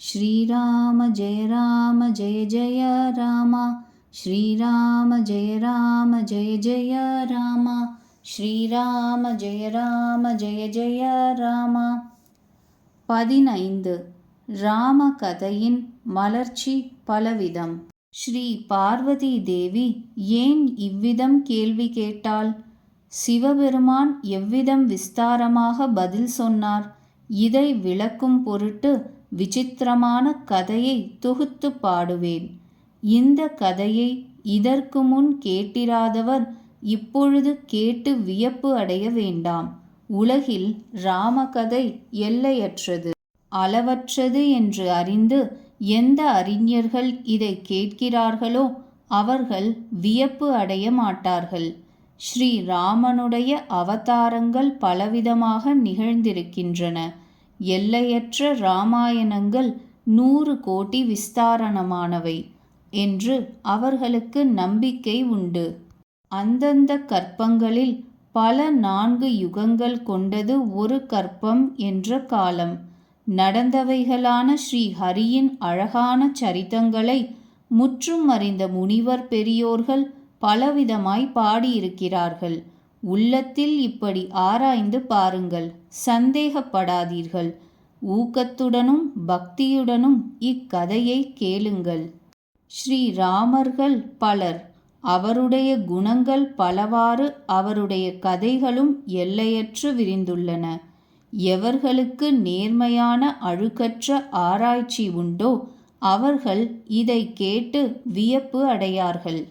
श्रीराम जय राम जय जय राम श्रीराम जय राम जय जय राम श्रीराम जय राम जय जय ராம பதினைந்து ராம கதையின் மலர்ச்சி பலவிதம் ஸ்ரீ பார்வதி தேவி ஏன் இவ்விதம் கேள்வி கேட்டாள் சிவபெருமான் எவ்விதம் விஸ்தாரமாக பதில் சொன்னார் இதை விளக்கும் பொருட்டு விசித்திரமான கதையை தொகுத்து பாடுவேன். இந்த கதையை இதற்கு முன் கேட்டிராதவர் இப்பொழுது கேட்டு வியப்பு அடைய வேண்டாம். உலகில் ராமகதை எல்லையற்றது. அளவற்றது என்று அறிந்து எந்த அறிஞர்கள் இதை கேட்கிறார்களோ அவர்கள் வியப்பு அடைய மாட்டார்கள். ஸ்ரீராமனுடைய அவதாரங்கள் பலவிதமாக நிகழ்ந்திருக்கின்றன. எல்லையற்ற இராமாயணங்கள் நூறு கோடி விஸ்தாரணமானவை என்று அவர்களுக்கு நம்பிக்கை உண்டு. அந்தந்த கற்பங்களில் பல நான்கு யுகங்கள் கொண்டது ஒரு கற்பம் என்ற காலம். நடந்தவைகளான ஸ்ரீ ஹரியின் அழகான சரித்தங்களை முற்றும் அறிந்த முனிவர் பெரியோர்கள் பலவிதமாய் பாடியிருக்கிறார்கள். உள்ளத்தில் இப்படி ஆராய்ந்து பாருங்கள் சந்தேகப்படாதீர்கள். ஊக்கத்துடனும் பக்தியுடனும் இக்கதையை கேளுங்கள். ஸ்ரீராமர்கள் பலர் அவருடைய குணங்கள் பலவாறு அவருடைய கதைகளும் எல்லையற்று விரிந்துள்ளன. எவர்களுக்கு நேர்மையான அழுக்கற்ற ஆராய்ச்சி உண்டோ அவர்கள் இதை கேட்டு வியப்பு அடையார்கள்.